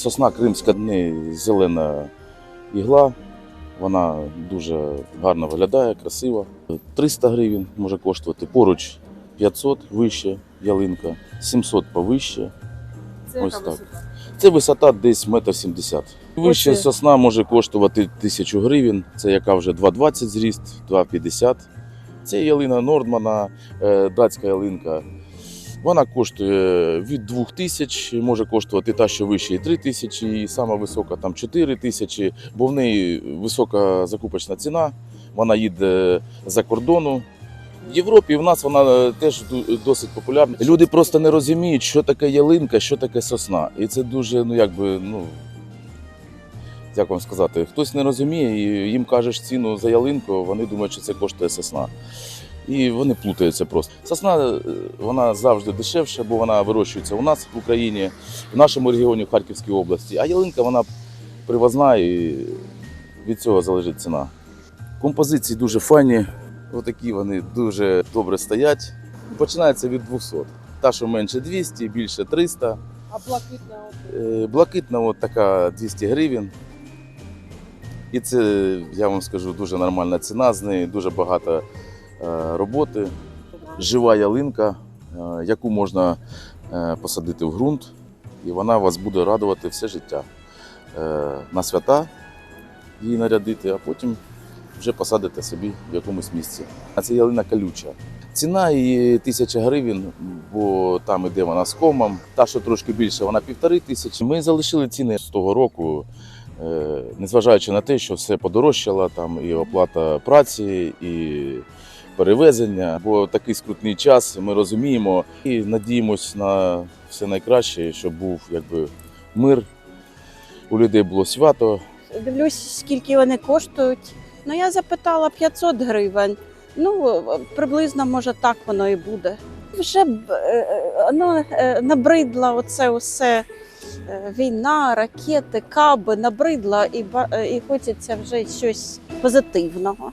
Сосна кримська не зелена ігла. Вона дуже гарно виглядає, красива. 300 гривень може коштувати. Поруч 500 вище ялинка, 700 повище. Це Ось так. висота? Це висота десь метр сімдесят. Вище сосна може коштувати тисячу гривень. Це яка вже 2,20 зріст, 2,50. Це ялина Нордмана, е, датська ялинка. Вона коштує від 2 тисяч, може коштувати та, що вище і 3 тисячі, і сама висока там 4 тисячі, бо в неї висока закупочна ціна, вона їде за кордону. В Європі в нас вона теж досить популярна. Люди просто не розуміють, що таке ялинка, що таке сосна. І це дуже, ну якби, ну як вам сказати, хтось не розуміє, і їм кажеш ціну за ялинку, вони думають, що це коштує сосна. І вони плутаються просто. Сосна е, вона завжди дешевша, бо вона вирощується у нас в Україні, в нашому регіоні, в Харківській області. А ялинка вона привозна і від цього залежить ціна. Композиції дуже файні, отакі вони дуже добре стоять. Починається від 200. Та, що менше 200, більше 300. А блакитна от Е, Блакитна от така 200 гривень. І це, я вам скажу, дуже нормальна ціна з неї, дуже багато роботи. Жива ялинка, е, яку можна е, посадити в ґрунт, і вона вас буде радувати все життя. Е, На свята її нарядити, а потім вже посадите собі в якомусь місці. А це ялина колюча. Ціна її тисяча гривень, бо там іде вона з комом. Та, що трошки більше, вона півтори тисячі. Ми залишили ціни з того року, е, незважаючи на те, що все подорожчало, там і оплата праці, і перевезення. Бо такий скрутний час, ми розуміємо і надіємось на все найкраще, щоб був якби мир. У людей було свято, Дивлюсь, скільки вони коштують. Ну, я запитала 500 гривень. Ну, приблизно, може, так воно і буде. Вже е, е, ну, е, набридла оце усе. Війна, ракети, каби, набридла і, і хочеться вже щось позитивного.